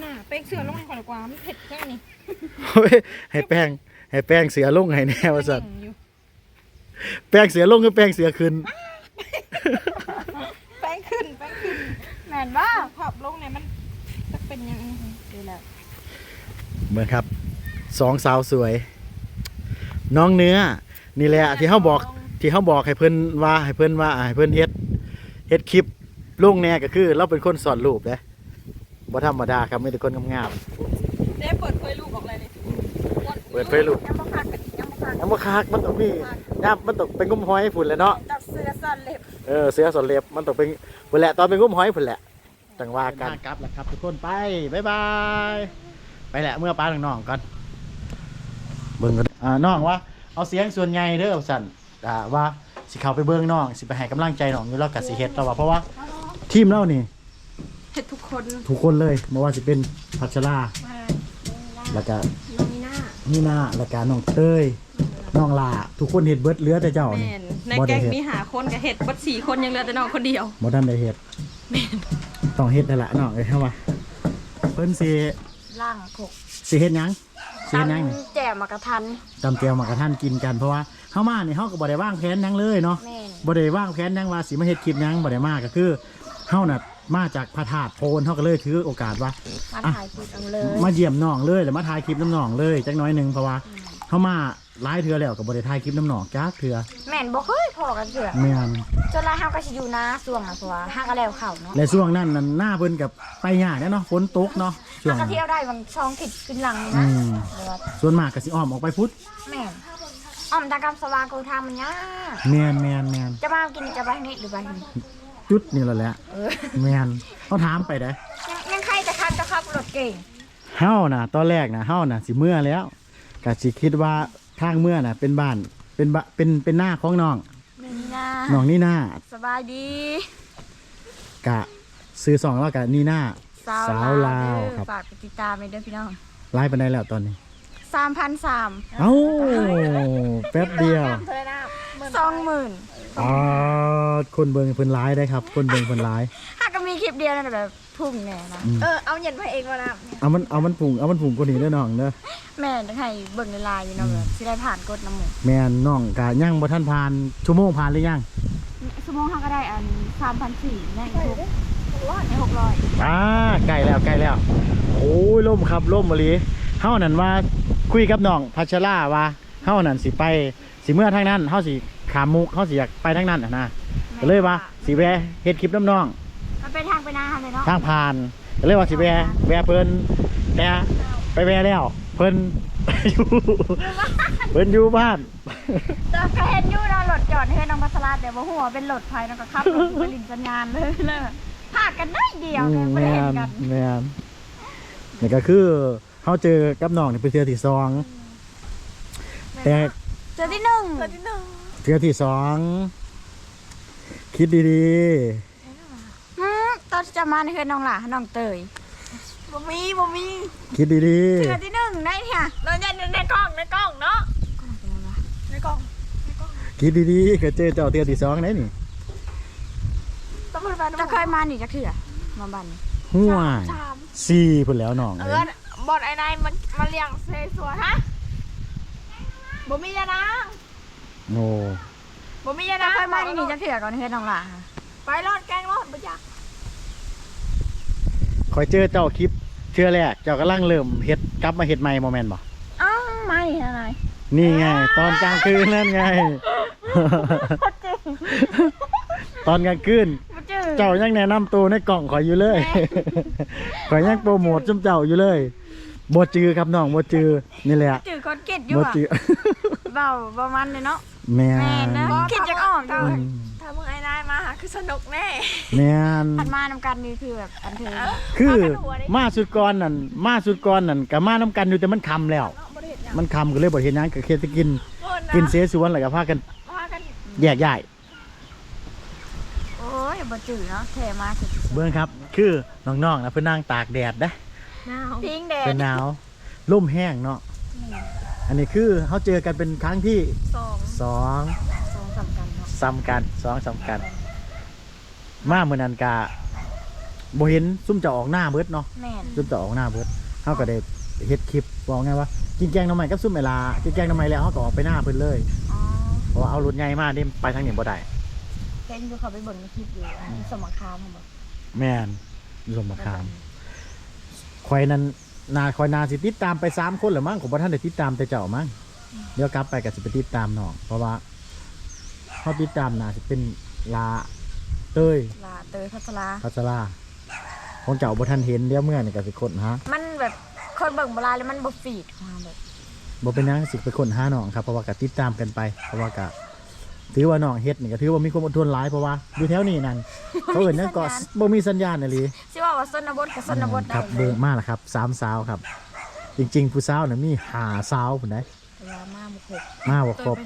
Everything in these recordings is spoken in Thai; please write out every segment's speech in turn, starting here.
หน้าเป๊กเสือลงก่อนดีกว่ามันเผ็ดแค่นี้เฮ้ยให้แป้ง ให้แป้งเสือลงให้แน่ว่าซั่นเก่งอยู่แป้งเสือลงคือแป้งเสือขึ้น แป้งขึ้นแป้งขึ้นแม่นบ่ผับลงเนี่ยมันจะเป็นยังไงดีแล้วเหมือนครับสองสาวสวย น้องเนื้อ นี่แหละที่เขาบอกที่เขาบอกให้เพิ่นว่าให้เพิ่นว่าให้เพิ่นเฮ็ดเฮ็ดคลิปลงแน่ก็คือ เราเป็นคนสอนรูปเด้ บ่ธรรมดาครับมีแต่คนงามได้เปิดเผยลูกออกเลยนี่เปิดเผยลูกยังบ่คักกันยังบ่คักๆน้ำบ่คักมันต้องมีย่ามมันต้องเป็นงุ้มหอยพุ่นแหละเนาะตัดเสื้อซ่อนเล็บเออเสือสอนเล็บมันต้องเป็นพุ่นแหละตอนเป็นงุ้มหอยพุ่นแหละจังว่ากันกลับแล้วครับ ทุกคนไปบ๊ายบายไปแหละเมื่อป้าน้องๆก่อนเบิ่งกันอ่าน้องว่าเอาเสียงส่วนใหญ่เด้อสั่นอ่าว่าสิเข้าไปเบิ่งน้องสิไปให้กำลังใจน้องอยู่แล้วก็สิเฮ็ดแล้วว่าเพราะว่าทีมเรานี่ เผ็ดทุกคนทุกคนเลยไม่ว่าสิเป็นพัชรามาแล้วก็น้องนีน่านี่นาแล้วก็น้องเต้ยน้องลาทุกคนเฮ็ดเบิดเหลือแต่เจ้าแมนี่นในบ่แก๊ได้งเฮ็ดมีหาคนกับเห็ดบัดสี่คนยังเหลือแต่น้องคนเดียวบ่ทันได้เฮ็ดต้องเฮ็ดนั่นล่ะน้องเอ้ยเฮาว่าเพิ่นสิล่างขกสิเฮ็ดหยังสิเฮ็ดหยังนี่ตำแจ่วมากระทัน จำเจียวมากระท่านกินกันเพราะว่าเฮามานี่เฮาก็บ่ได้วางแผนหยังเลยเนาะแม่น บ่ได้วางแผนหยังว่าสิมาเฮ็ดคลิปหยังบ่ได้มาก็คือเฮาน่ะ มาจากพระธาตุโพนเฮาก็เลยถือโอกาสว่า มาถ่ายคลิปเอาเลยมาเยี่ยมน้องเลยแล้วมาถ่ายคลิปน้ำน้องเลยจักหน้อยหนึงเพราะว่าเฮามาหลายเทื่อแล้วก็บ่ได้ถ่ายคลิปน้ำน้องจักเทื่อแม่นบ่เคยพอกันเถื่อแม่นจนลาเฮาก็สิอยู่นาส่วงน่ะเพราะว่าห้าก็แล้วเข้าเนาะและช่วงนั้นนั่นหน้าเพิ่นกับไปยากแน่เนาะฝนตกเนาะช่วห้างก็นั้นเที่ยวได้บางช่องผิดขึ้นหลังนี่อืนะมเดี๋ยวว่าส่วนมากก็สิอ้อมออกไปพุทธแม่นอ้อมทางกำสว่างกูทางมันยากแม่นแม่นแม่นจะมากินจะไปนี่หรือไปนี่ จุดนี่แหละแหละเออแม่นเขาถามไปเด้อยังยังใครจะขับจะขับรถเก่งเฮาน่ะตอนแรกน่ะเฮาน่ะสิเมื่อแล้วก็สิคิดว่าทางเมื่อน่ะเป็นบ้านเป็นบะเป็นเป็นหน้าของน้องนี่นะน้องนี่หน้าสบายดี กะซื้อสองแล้วกะนี่หน้าสาวลาวเด้อครับฝากกดติดตามไปเด้อพี่น้องไล่ไปได้แล้วตอนนี้สามพันสามเอ้าแป๊บเดียวสองหมื่น อ๋อคนเบิ่งเพิ่นร้ายได้ครับ คนเบิ่งเพิ่นร้ายถ้าก็มีคลิปเดียวนั่นแหละแบบพุ่งแน่นะอืมเออเอาเย็นไปเองวะนะเอามันเอามันผุงเอามันผุงกว่านี้เด้อน้องเด้อแม่จะให้เบิ่งในไลน์อยู่เนาะแบบสิได้ผ่านกดน้ำหมูแม่นน้องกะยังบ่ทันผ่านชั่วโมงผ่านหรือยังชั่วโมงเขาก็ได้อันสามพันสี่แน่อีกทุกในหกร้อยอ่าใกล้แล้วใกล้แล้ว โอ้ยล่มครับล่มมะลีเฮานั่นว่าคุยกับน้องพัชราว่าเฮานั่นสิไปสิเมื่อทางนั้นเฮาสิ ขามมุกเฮาสิอยากไปทางนั้นน่ะนะก็เลยว่าสิแวะเฮ็ดคลิปน้ำน้อง มันเป็นทางไปนาเลยเนาะทางผ่านก็เลยว่าสิแวะแวะเพิ่นแต่ไปแวะแล้ว เพิ่น อยู่เพิ่นอยู่บ้าน แต่ก็เห็นอยู่นะรถจอดให้น้องพัสราแต่ว่าหัวเป็นรถไฟน้องก็ขับรถไปลินสัญญาณเลยเลยพลาดกันได้เดียวอืเลยมไม่ได้แม่เห็นนกัน แม่นนี่ก็คือเฮาเจอกับน้องนี่เป็นเทื่อที่สองแต่เจอที่หนึ่งเจอที่หนึ่ง เทือที่สองคิดดีตอนจะมาในคืนน้องหล่ะน้องเตยบ่มีบ่มีๆ คิดดีเจอที่หนึ่งได้เนี่ยเราจะในกล้องในกล้องเนาะในกล้องๆ คิดดีๆก็เจอเจ้าเทือที่สองได้นี่ต้องไปจะเคยมาหนิจักเถื่อมาบันนี่ห่วยสี่พุ่นแล้วน้องเอเอ้อยบอดไอ้นายมันมาเลี้ยงเซซัวฮะบ่มียานะ โอ้บ่มียาจะนะเคยมาหนิจักเถื่อก่อนในคืนน้องหล่ะไปรอดแกงรอดบ่อยากคอยเจอเจ้าคลิปเทือแรกเจ้ากำลังเริ่มเฮ็ดกลับมาเฮ็ดใหม่โมเมนต์บ่อ้าวมาหนิอะไรนี่ไง ตอนกลางคืนนั่นไง ตอนกลางคืนมาเจอเจ้ายังแนะนำตัวในกล่องขอยอยู่เลยขอยยังโปรโมทจุ่มเจ้าอยู่เลยบ่จือครับน้องบ่จือนี่แหละจือคนเก็ดอยู่บ่อะจือเบาประมาณเลยเนาะ แม่แม่นนะคิดจะออกอยู่อืมถ้ามึงไอ้นายมาหาคือสนุกแน่แม่นพันมานำกันนี่คือแบบอันเธอคือมาสุดก่อนนั่นมาสุดก่อนนั่นก็มาน้ำกันอยู่แต่มันคำแล้ว เนาะบ่ได้เห็นหยังมันคำก็เลยบ่เห็นหยังก็แค่จะกินเพิ่นนะกินเสสวนแล้วก็พากันพากันแยกย้าย โอ้ยบ่จือเนาะแท่มากเบิ่งครับ คือน้องๆนะเพิ่นนั่งตากแดดนะหนาวพิงแดดเป็นหนาวลมแห้งเนาะ อันนี้คือเฮาเจอกันเป็นครั้งที่สองสองสองสามกันเนาะซ้ำกันสองซ้ำกัน มาเมื่อนั้นกะบ่เห็นซุ่มจะออกหน้าเบิดเนาะแม่นซุ่มจะออกหน้าเบิดเฮาก็ได้เฮ็ดคลิปบอกไงว่ากินแกงหน่อไม้กับซุ่มเวลากินแกงหน่อไม้แล้วเฮาก็ออกไปหน้าเพิ่นเลยอ๋อเพราะว่าเอารถใหญ่มานี่ไปทางนี้บ่ได้เห็นอยู่เขาไปเบิ่งในคลิปอยู่อันนี้สมคามเขาบอกแม่นอยู่สมคามข่อยนั้น นาข่อยนาสิติดตามไปสามคนหรือมั้งผมบ่ทันได้ติดตามแต่เจ้ามั้งเดี๋ยวกลับไปก็สิไปติดตามน้อง เพราะว่าเฮาติดตามน่าสิเป็นลาเต้ยลาเตยพัชราพัชราของเจ้าบ่ทันเห็นเดี๋ยวเมื่อนี่ก็สิคนหามันแบบคนเบิ่งโบราณแล้วมันบ่ฟีดมาแบบบ่เป็นหยังสิไปคนหาน้องครับเพราะว่าก็ติดตามกันไป เพราะว่าก็ ถือว่าน้องเฮ็ดนี่ก็ถือว่ามีความอดทนหลายเพราะว่าอยู่แถวนี้นั่นเขาเอิ้นหยังก็บ่มีสัญญาณอะลีสิว่าว่าสนบทกับสนบทคได้รับเลเบิ่ยงมาแล้วครับสามสาวครับ จริง ๆ ผู้สาวน่ะมีหาสาวพุ่นได้เวลามาบุกหกมาบ่ครบ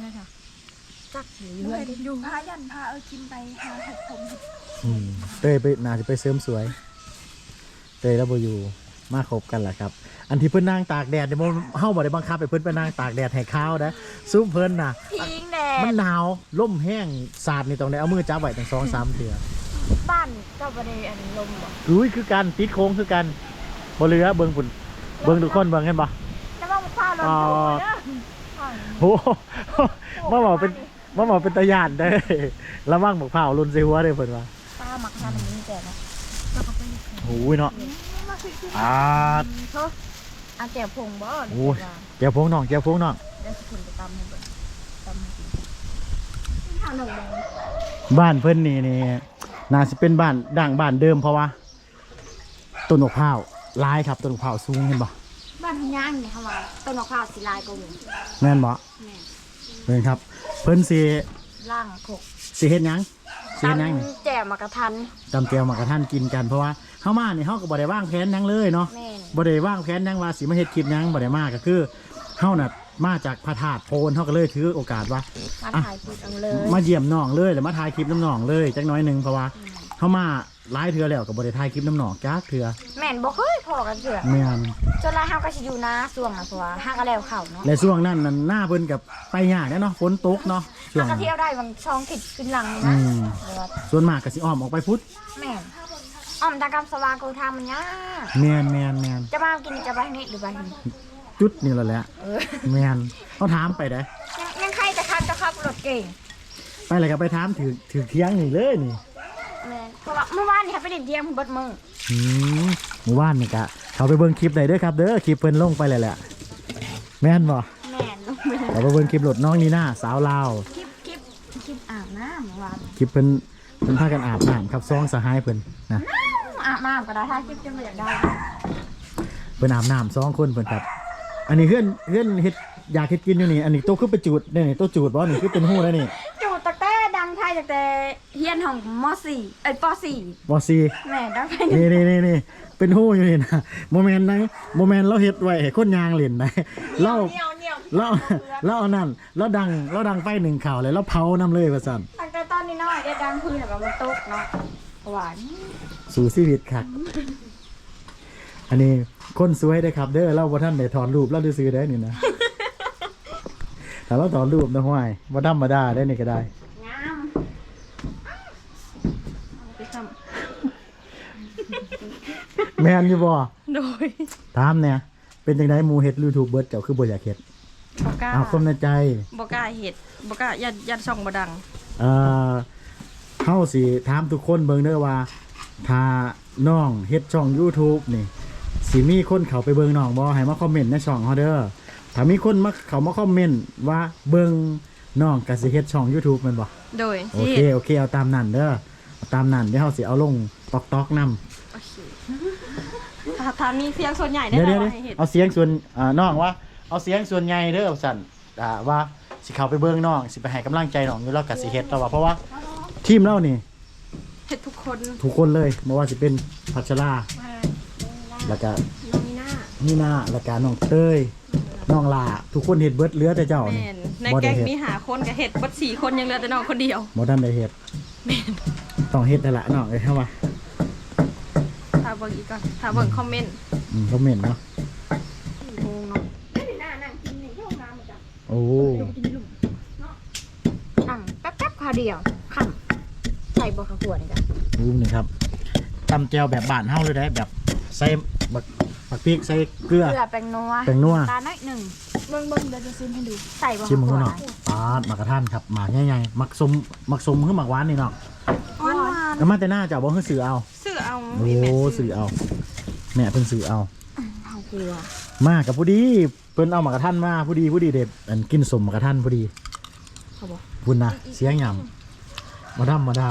จักอยู่เพื่เรื่ออนนอยู่พายันพาเอาคิมไปหาเห็ดผมอืมเต้ยไปน่าจะไปเสริมสวย เต้ยแล้วบ่อยู่ มาคบกันแหละครับ อันที่เพิ่นนั่งตากแดดเนี่ยบ่เฮาบ่ได้บังคับให้เพิ่นไปนั่งตากแดดให้ข้าวนะซุ่มเพิ่นน่ะพิงแดมันดหนาวล่มแห้งสาดนี่ต้องได้เอามือจับไว้ตั้งสองสามเทื่อบ้านเจ้าบ่ได้อันลมบ่อุ้ยคือกันติดโค้งคือกันบ่เหลือเบิ่งพุ่นเบิ่งทุกคนเบิ่งเห็นบ่แต่ว่ามันฟ้าลมอ๋ออยู่เด้อโอ้โหมาบอกเป็นมาบอกเป็นตะยานได้อระวังบอกเผาลุนใส่หัวเด้อเพิ่นว่าฟ้ามักทำแบบนี้แต่เนาะโอ้ยเนาะ อ่าเฮ้อเอาแก้วผงบ่โอ้ยแก้วพวงน้องแก้วพวงน้องเดี๋ยวสิขึ้นไปตำให้เบิ่งตำให้กินข้าวหนึ่งโมงบ้านเพิ่นนี่นี่น่าสิเป็นบ้านดั้งบ้านเดิมเพราะว่าต้นมะพร้าวหลายครับต้นมะพร้าวสูงเห็นบ่บ้านทำย่างนี่ค่ะว่าต้นมะพร้าวสีลายก็มีแม่นบ่แม่เพิ่นครับ เพิ่นสิล่างขกสิเฮ็ดหยัง สิเฮ็ดหยังนี่ตำแจ่วมากระทันจำแก้วมากระท่านกินกันเพราะว่าเฮามานี่เฮาก็บ่ได้วางแผนหยังเลยเนาะแม่นบ่ได้วางแผนหยังว่าสิมาเฮ็ดคลิปหยังบ่ได้มาก็คือเฮาน่ะมาจากพระธาตุโพนเฮาก็เลยถือโอกาสว่า มาอะถ่ายคลิปเอาเลย มาเยี่ยมน้องเลยแล้วมาถ่ายคลิปน้ำน้องเลยจักหน้อยหนึงเพราะว่าเฮามา หลายเทื่อแล้วก็บ่ได้ถ่ายคลิปน้ำน้องจักเทื่อแม่นบ่เคยพอกันเถื่อแม่นจนลายเฮาก็สิอยู่นาส่วงน่ะเพราะว่าห้าก็แล้วเข้าเนาะและช่วงนั้นนั่นหน้าเพิ่นกับไปยากแน่เนาะฝนตกเนาะช่วห้างก็นั้นเที่ยวได้บางช่องคิดขึ้นหลังนี่อืนะมเดี๋ยวว่าส่วนมากก็สิอ้อมออกไปพุทธแม่นอ้อมทางกำสว่างกูทางมันยากแม่นแม่นแม่นจะมากินจะไปทางนี้หรือไปทางนี้จุดนี่แหละแหละเออแม่นเขาถามไปได้ยังยังใครจะคันจะขับรถเก่งไปเลยก็ไปถามถือถือเที่ยงนี่เลยนี่แม่น เพราะว่าเมื่อวานนี่ค่ะไปเล่นเที่ยงเบิดมืออืมหมู่บ้านนี่กะเขาไปเบิ่งคลิปได้เด้อครับเด้อคลิปเพิ่นลงไปเลยแหละแม่นบ่แม่นลงไปเลยเราไปเบิ่งคลิปรถน้องนีน่าสาวลาวคลิปคลิปคลิปอาบน้ำเมื่อวานคลิปเพิ่นเพิ่นพากันอาบน้ำครับซองสหายเพิ่นนะอาบน้ำก็ได้ถ้าคลิปจะไม่อยากได้เพิ่นอาบน้ำสองคนเพิ่นครับ อันนี้เพื่อนเพื่อนเฮ็ดอยากเฮ็ดกินอยู่นี่ อันนี้โตขึ้นไปจูดเนี่ยนี่โตจูดบ่นี่คือเป็นหู้แล้วนี่ จากแต่เฮียนของม .4 เอ้ยปบ่ซี .4 แม่ดังไทยนี่นี่นี่นี่นี่เป็นหู้อยู่นี่นะโมเมนต์นั้นโมเมนต์เราเฮ็ดไว้ให้คนยางเล่นได้เราเหนียวเหนียวเราเราเอานั่นเราดังเราดังไฟหนึ่งข่าวเลยเราเผาน้ำเลยว่าซั่นตั้งแต่ตอนนี้น้อยได้ดังพื้นแบบมันตกเนาะหวานสู่ชีวิตครับอันนี้คนสวยได้อครับ เด้อเราบ่ทันได้ถอนรูปเราซื้อๆได้อนี่นะแต่เราถอนรูปนะห้วยบ่ธรรมดาได้อนี่ก็ได้ งาม ไป ทแม่นอยู่บ่ำโดยถามเนี่ยเป็นจังไดหมู่เฮ็ด YouTube เบิดเจ้าคือบ่อยากเฮ็ดบอกกล้าเอาความในใจบอกกล้าเห็ดบอกกล้ายัดยัดช่องบดัง เอ่อเฮาสิถามทุกคนเบิ่งเด้อว่า ถ้าน้องเฮ็ดช่อง YouTube นี่สิมีคนเข้าไปเบิ่งน้องบ่ให้มาคอมเมนต์ในช่องเฮาเด้อถ้ามีคนมาเข้ามาคอมเมนต์ว่าเบิ่งน้องก็สิเฮ็ดช่อง YouTube แม่นบ่โดยโอที่เคโอเคเอาตามนั้นเด้อเอา ตามนั้นเดี๋ยวเฮาสิเอาลงตอกตอกๆนํโอเคถ้าถ้ามีเสียงส่วนใหญ่ได้เดี๋ยวเดี๋ยวเราเดี๋ยวให้เห็ดเอาเสียงส่วนอ่าน้องว่าเอาเสียงส่วนใหญ่เด้อสั่นอ่าว่าสิเข้าไปเบิ่งน้องสิไปให้กำลังใจน้องอยู่แล้วก็สิเฮ็ดแล้วว่าเพราะว่าทีมเรานี่เห็ดทุกคนทุกคนเลยไม่ว่าจะเป็นพัชราแล้วก็ น้องมีหน้านี่นาแล้วก็น้องเต้ยน้องลาทุกคนเฮ็ดเบิดเหลือแต่เจ้าแมนี่นในบ่แก๊ได้งเฮ็ดมีหาคนกับเห็ดบัดสี่คนยังเหลือแต่น้องคนเดียวบ่ทันได้เฮ็ดแมน ต้องเฮ็ดนั่นล่ะน้องเอ้ยเฮาว่าถ้าเบิ่งอีกก่อนถ้าเบิ่งคอมเมนต์อืมคอมเมนต์เนาะโงงเนาะโอ้ตั้งแป๊บๆคาเดียวค่ำใส่บ่ขาวขวดนี่จ้ะรูปนี่ครับตำแจวแบบบ้านเฮาเลยได้แบบใส่บักบักพริกใส่เกลือ เกลือแป้งนัวแป้งนัว ตาลน้อยหนึ่งเบิ่งเบิ่งเดี๋ยวจะซิมให้ดูใส่บ่ชิมมึงดูหเนาะปาดหมากกระทันครับหมากใหญ่ๆหมักสมหมักสมคือหมักหวานนี่เนาะหวานหวานแล้วมาแต่หน้าเจ้าบ่คือสื่อเอา ซื้อเอาโอ้อีแม่สื่อเอา แม่เพิ่นสื่อเอา เอาเกลือมากับผู้ดี เพิ่นเอาหมากกระทันมาผู้ดีผู้ดีเด็ดอันกินสมหมากกระทันผู้ดีเขาบอกพุ่นนะเสียงยำมาดำมาดา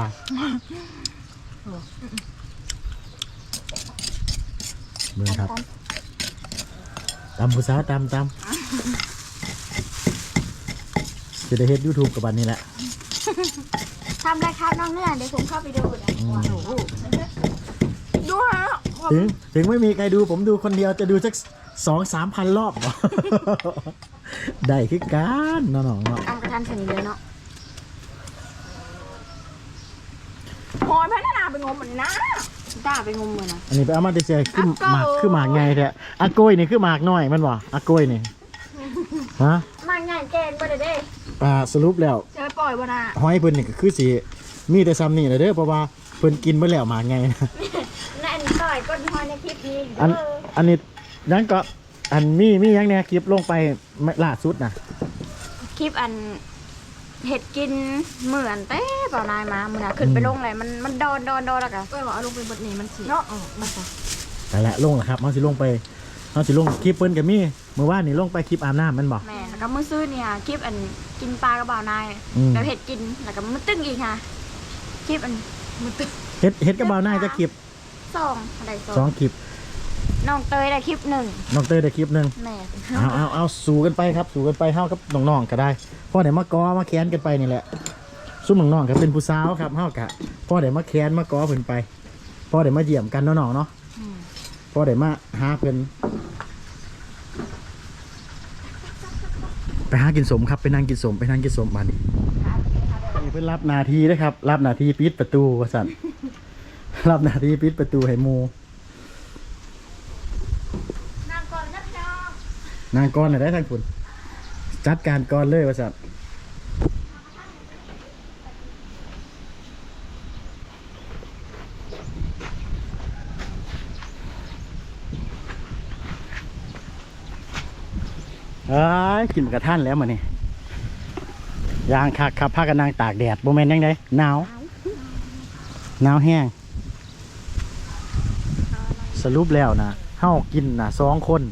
เมืองครับตำผู้สาวตำตำจะได้เฮ็ดยูทูบกับบันนี้แหละ ทำอะไรครับน้องเนื้อเดี๋ยวผมเข้าไปดูนะอืมโอ้โหดูฮะถึงถึงไม่มีใครดูผมดูคนเดียวจะดูสักสองสามพันรอบได้คือการเนาะน้องเนาะเอากระทันสนิทเลยเนาะหอยพัฒนาเป็นงมเหมือนนะต้าไปงมมือนะอันนี้ไปเอามาติเซียคืออาโกหมากคือหมากไงแท้อาโกยนี่คือหมากน้อยมันบ่อาโกยนี่ฮะมาง่ายแกงบ่ได้เด้อ่าสรุปแล้ว จะ ไปปล่อยบ่น่ะหอยเพิ่นนี่ก็คือสิมีแต่ซ้ำนี่แหละเด้อเพราะว่าเพิ่นกินเบ่แล้วหมากไงนะ นั่นต่อยก้นหอยในคลิปนี้อันเอออันนี้นั้นก็อันมีมีหยังแหน่คลิปลงไปล่าสุดน่ะคลิปอันเห็ดกินเหมือนเต้เปล่านายมามือน่ะขึ้นไปลงเลยมันมันดอนดอนดอนแล้วก็เอ้ยบอกเอาลงไปบดนี้มันสิเนาะเออมาซะแต่ละลงแล้วครับเฮาสิลงไปเฮาสิลงคลิปเพิ่นก็มีเมื่อวานนี่ลงไปคลิปอาบน้ำมันบ่แม่แล้ว ก็มื้อซื้อเนี่ยคลิปอันกินปลากระบ่าวนายอืม แล้วเห็ดกินแล้วก็มื้อตึ้งอีกค่ะคลิปอันมื้อตึ้งเฮ็ดเฮ็ดกับบ่าวหน้าจะคลิปสองอะไรสอสองงคลิปน้องเตยได้คลิปหนึ่งน้องเต้ยได้คลิปหนึงแม่เอาเอาเอาสู้กันไปครับ สู้กันไปเฮากับน้องๆก็ได้พ่อได้มากอมาแค้นกันไปนี่แหละซุ่มน้องๆก็เป็นผู้สาวครับเฮากะพ่อได้มาแค้นมากอเพิ่นไปพ่อได้มาเยี่ยมกันเนาะน้องเนาะอืมพ่อได้มาหาเพิ่น ไปหากินสมครับไปนั่งกินสมไปนั่งกินสมมานี่นี่เพิ่นรับหนาทีนะครับ รับหนาทีปิดประตูว่าสั่นรับหนาทีปิดประตูให้หมูนางก่อนนะพี่น้องนางก้อนน่ะได้ทางคุณจัดการก้อนเลยว่าสั่น อ้ยกินกระท่านแล้วมานี่ยางคักครับพากันนางตากแดดโบแมนยังไงหนาวหนาวแห้ง สรุปแล้วนะเฮากินนะสองคน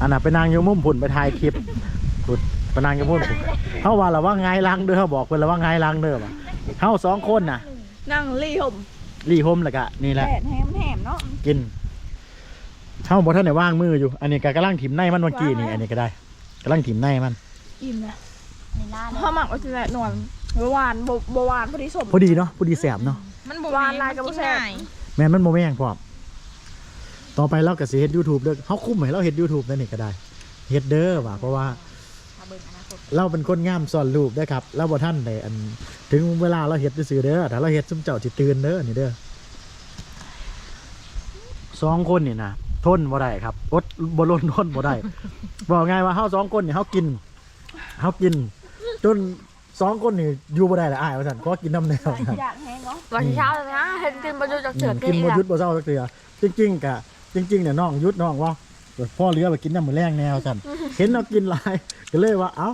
อันน่ะไปนางอยมุมผุนไปถ่ายคลิปผุดไปนางอยมุมผุนเฮาว่าละว่าไงล้างเด้อเฮาบอกเพิ่นละว่าไงล้างเด้อว่ะเฮาสองคนน่ะ นั่งรีห่มรีโฮมแล้วก็นี่แหละแดดแหมแหมเนาะกินเฮาบ่ทันได้ว่างมืออยู่ อันนี้ก็กำลังถิ่มในมันเมื่อกี้นี่อันนี้ก็ได้ กำลังถิ่มในมัน อิ่มนะนี่ล่าเลยข้าวหมักว่าจะแหละหน่อยหวานบ่บ่หวานพอดีสมพอดีเนาะพอดีแสบเนาะมันบ่หวานลายกับบ่แซ่บแม่นมันโมแม่งพร้อมต่อไปเราก็สิเฮ็ด YouTube เด้อเฮาคุ้มให้เราเฮ็ด YouTube นั่นนี่ก็ได้เฮ็ดเด้อว่ะเพราะว่าถ้าเบิ่งอนาคตเราเป็นคนงามสอนรูปเด้อครับเราบ่ท่านได้อัน ถึงเวลาเราเฮ็ดซื่อๆเด้อถ้าเราเฮ็ดซุมเจ้าสิตื่นเด้อนี่เด้อสองคนนี่นะ ทนบ่ได้ครับอดบ่ลนทนบ่ได้บอกไงว่าเฮาสองคนนี่เฮากินเฮากิน จนสองคนนี่อยู่บ่ได้ละอ้ายว่าซั่นขอกินน้ำแนวซั่นอยากแห้งเนาะวันเช้าเลยนะเห็นกินประโยชน์จากเสืออืมกิกินนอีบ่กหยุดบ่เศร้าสักเทื่อจริง ๆกะจริงๆเนี่ยน้องหยุดน้องว่าพ่อเรือไปกินน้ำมื้อแรงแนวซั่นเห็นเรากินหลายก็เลยว่าเอ้า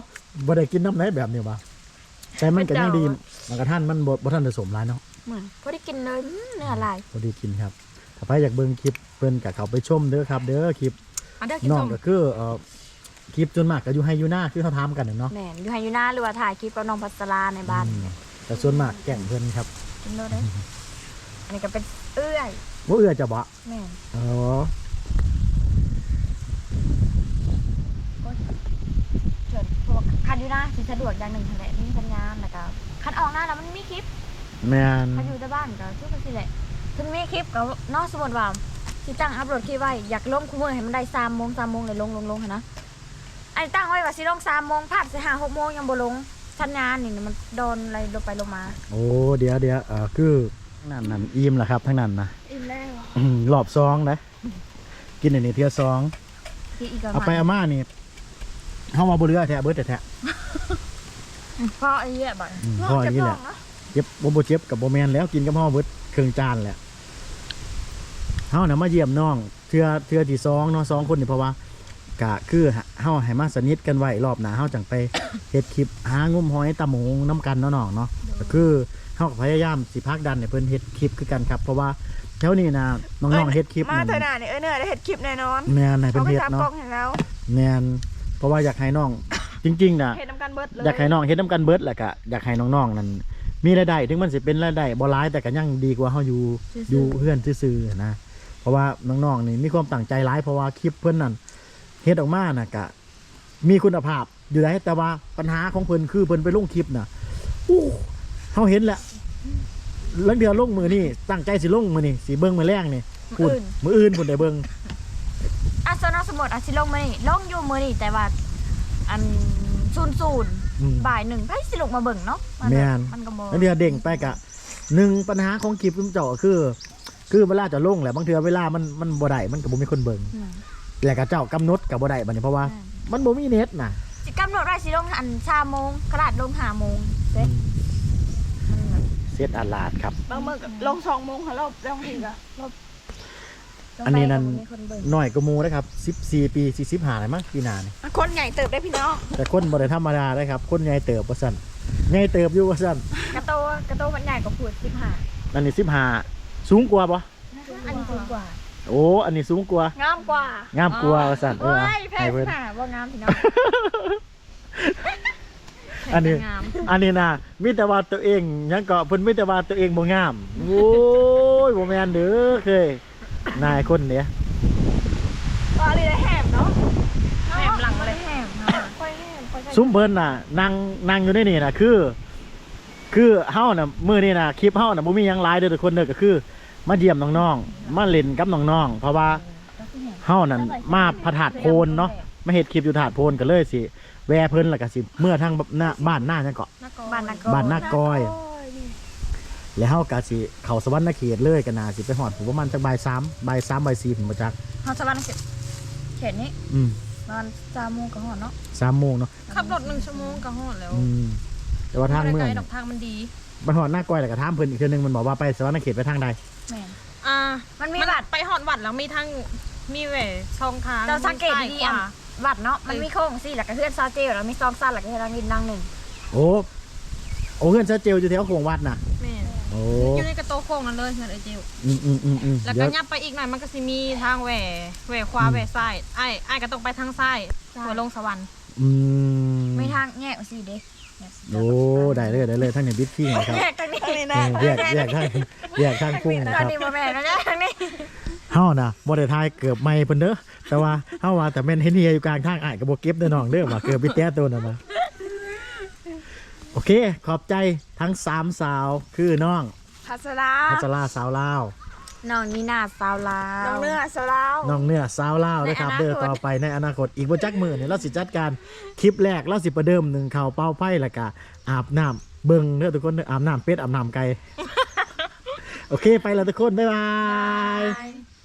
บ่ได้กินน้ำไหนแบบนี้วะแต่มันก็ยังดีมันกระท่านมันบ่บ่ทันได้สมหลายเนาะเหมือนพอได้กินเลยอืมเนื้อลายพอดีกินครับ ถ้าใครอยากเบิ่งคลิปเพิ่นกับเขาไปชมเด้อครับ เด้อคลิปอันเด้อกินน้องส้มก็คือเอ่อคลิปจนมากก็อยู่ให้อยู่หน้าคือเขาทำกันน่ะเนาะแม่นอยู่ไฮยูน่าหรือว่าถ่ายคลิปกับน้องพัสราในบ้านอืมแต่ส่วนมากแก่งเพิ่นครับกินเลยเด้ออันนี้ก็เป็นเอื้อยบ่เอื้อจะบ่แม่นอ๋อเชิญพวกคันยูน่าสิสะดวกอย่างหนึ่งแหละมีสัญญาณแล้วก็คันออกหน้าแล้วมันมีคลิปแม่นคันอยู่แต่บ้านก็ทุกคนสิแหละ ถึงมีคลิปก็เนอกสมมติว่าที่ตั้งอัพโหลดคลิปไว้อยากลงคู่มือให้มันได้สามโมงสามโมงเลยลงลงลงหั้นนะอันนี้ตั้งไว้ว่าสิลงสามโมงพลาดสิหาหกโมงยังบ่ลงสัญญาณนี่มันโดนอะไรลงไปลงมา โอ้เดี๋ยวเดี๋ยวเอ่อคือทั้งนั้นนั่นอิ่มแล้วครับทั้งนั้นนะอิ่มแล้วอืมรอบซองนะ กินอันนี้เทื่อซองที่อีกประเอามาไปณเอามานี่เฮามาบ่เรือแท้เบิดแท้เพราะไอ้เหี้ยบ่ๆอืมพออย่างนี้แหละเจ็บบ่บ่เจ็บกับบ่แม่นแล้วกินกับเฮาเบิดเครื่องจานแหละ เฮานะมาเยี่ยมน้องเทื่อเทื่อที่สองเนาะสองคนนี่เพราะว่ากะคือเฮาให้มาสนิทกันไว้รอบหน้าเฮาจังไปเฮ็ดคลิปหางมหอยตะหมงน้ำกันเนาะน้องเนาะก็คือเฮาก็พยายามสิพักดันให้เพิ่นเฮ็ดคลิปคือกันครับ เพราะว่าแถวนี้นะน้องๆเฮ็ดคลิปมานั่นเถอะน่ะนี่เอ้ยเนื้อได้เห็ดคลิปแน่นอนแม่นให้เขาเพิ่นไปเฮ็ดทำกล้อเนาะงเห็นแล้วแม่นเพราะว่าอยากให้น้องจริงๆน่ะเห็ดน้ำกันเบิดเลยอยากให้น้องเฮ็ดน้ำกันเบิดแหละก็อยากให้น้องๆนั่นมีรายได้ถึงมันสิเป็นรายได้บ่ร้ายแต่ก็ยังดีกว่าเฮาอยู่อยู่เพื่อนซื่อๆนะเพ ราะว่าน้องๆนี่มีความตั้งใจร้ายเพราะว่าคลิปเพิ่นนั่นเฮ็ดออกมาน่ะก็มีคุณภาพอยู่ได้แต่ว่าปัญหาของเพิ่นคือเพิ่นไปลงคลิปน่ะอู้เฮาเห็นแหละหลังเดือลงมือนี่ตั้งใจสิลงมือนี่สิเบิ่งมื้อแรงนี่พูดมื้ออื่นพุ่นได้เบิ่งอะสนอสมมติอะสิลงมานี่ลงอยู่มื้อนี่แต่ว่าอันศูนย์ศูนย์อืมบ่ายหนึ่งไผสิลงมาเบิ่งเนาะแม่นมันก็บ่แล้วเดือเด้งไปกะหนึ่งปัญหาของคลิปคุณเจ้าก็คือ คือเวลาจะลงแหละบางเทือเวลามันมันบ่ได้มันก็บ่มีคนเบิ่งอืมแล้วก็เจ้ากำหนดก็บ่ได้บัดนี้เพราะว่า มันบ่มีเน็ตน่ะสิกำหนดว่าสิลงอัน3โมงกระดาษลง5โมงเด้มันแบบเซตอาลาดครับบางมื้อก็ลงสองโมงค่ะรอบลงทีก็รอบอันนี้นั่นลงไปก็บ่มีคนเบิ่งน้อยกว่าหมู่นะครับ14 ปี 45เลยมั้งปีหน้านี่คนใหญ่เติบได้พี่น้องแต่คนบ่ได้ธรรมดาได้ครับ คนใหญ่เติบว่าซั่นใหญ่เติบอยู่ว่าซั่นกระโตกระโตมันใหญ่กว่าพูด15นั่นนี่15 สูงกว่าบ่อันนี้สูงกว่า โอ้อันนี้สูงกว่างามกว่างามกว่าว่าซั่นเอโอ้อ ยแพให้งเพิ่นค่ะว่างามพี่น้องอันนี้ งามอันนี้นะมีแต่ว่าตัวเองยังก็เพิ่นมีแต่ว่าตัวเองบ่งามโอ้ยบ่แม่นเด้อเคยนายคนเนี้ยก็อะไรได้แหบเนาะแหมหลังเลยแหมค่ะค่อยแหบค่อยใส่ซุ้มเพิ่นน่ะนั่งนั่งอยู่ในนี่น่ะคือ คือเฮาน่ะมื้อนี้น่ะคลิปเฮาน่ะบ่มีหยังหลายเด้อทุกคนเด้อก็คือ มาเยี่ยมน้องๆมาเล่นกับน้องๆเพราะว่าเฮานั่นมาพระธาตุโพนเนาะมาเฮ็ดคลิปอยู่ธาตุโพนก็เลยสิแวะเพิ่นแล้วก็สิเมื่อทางหน้าบ้านหน้าจังเกาะบ้านนักกอบ้านนากอย แล้วเฮากะสิเข้าสวรรค์เขตเลยก็น่าสิไปฮอดผมประมาณจักบ่าย3บ่าย3บ่าย4ผมบ่จักเฮาสวรรค์เขตเขตนี้อืมประมาณ3โมงก็ฮอดเนาะ3โมงเนาะขับรถหนึ่งชั่วโมงก็ฮอดแล้ว อืม แต่ว่าทางเมืองบ่ได้ไกลดอกทางมันดีไปฮอดหน้าก้อยแล้วก็ถามเพิ่นอีกเทื่อนึงมันบอกว่าไปสวรรค์เขตไปทางใดแม่นอ่า มันมีมันบัตรไปฮอดวัดแล้วมีทางมีแหวช่องทางเราสังเกตดีซ้ายขๆอันวาบัตรเนาะมันมีโค้งสี่แล้วก็เฮือนซาเจลแล้วมีซองสั้นแล้วก็เฮือนนินดังหนึ่งโอ้โอ้เฮือนซะเจลอยู่แถวโขงวัดน่ะแม่นโอ้อยู่ในกระโตะโค้งนั่นเลยเงินไอเจลอืมอืมอืมอืมแล้วเดี๋ก็ยวยับไปอีกหน่อยมันก็สิมีทางแหวแหวขวาอืมแหวซ้ายไอ้ไอ้ายก็ต้องไปทางซ้ายหัวลงสวรรค์อืมไม่ทางแง่อสิเด้เนี่ย โอ้ได้เลยได้เลยทั้งนี้บิ๊กคิงนะครับแยกทางนี้อันนี้เอนะอแยกแยกทางแยกทางพุ่งนะตคอนรับนี้บ่แม่นแล้วเนี่ยทางนี้เฮานะบ่ได้ทายเกือบไม่เพิ่นเด้อแต่ว่าเฮาว่าแต่แม่นเฮ็ดเฮียอยู่กลางทางอ้ายก็บ่เก็บเด้อน้องเด้อว่าเกือบไปแต้ตัวน่ะมาโอเค ขอบใจทั้งสามสาวคือน้อง พัสรา พัชราสาวลาว น้องนี่นาสาวลาวน้องเนื้อสลาว น้องเนื้อสาวลาวนะครับ ในอนาคต เด้อต่อไปในอนาคตอีกบ่จักมื้อเนี่ยเราสิจัดการคลิปแรกเราสิประเดิมหนึ่งข้าวเป้าไผ่แล้วก็อาบน้ำเบิ่งเด้อทุกคนเด้ออาบน้ำเป็ดอาบน้ำไก่ โอเคไปแล้วทุกคนบ๊ายบาย Bye.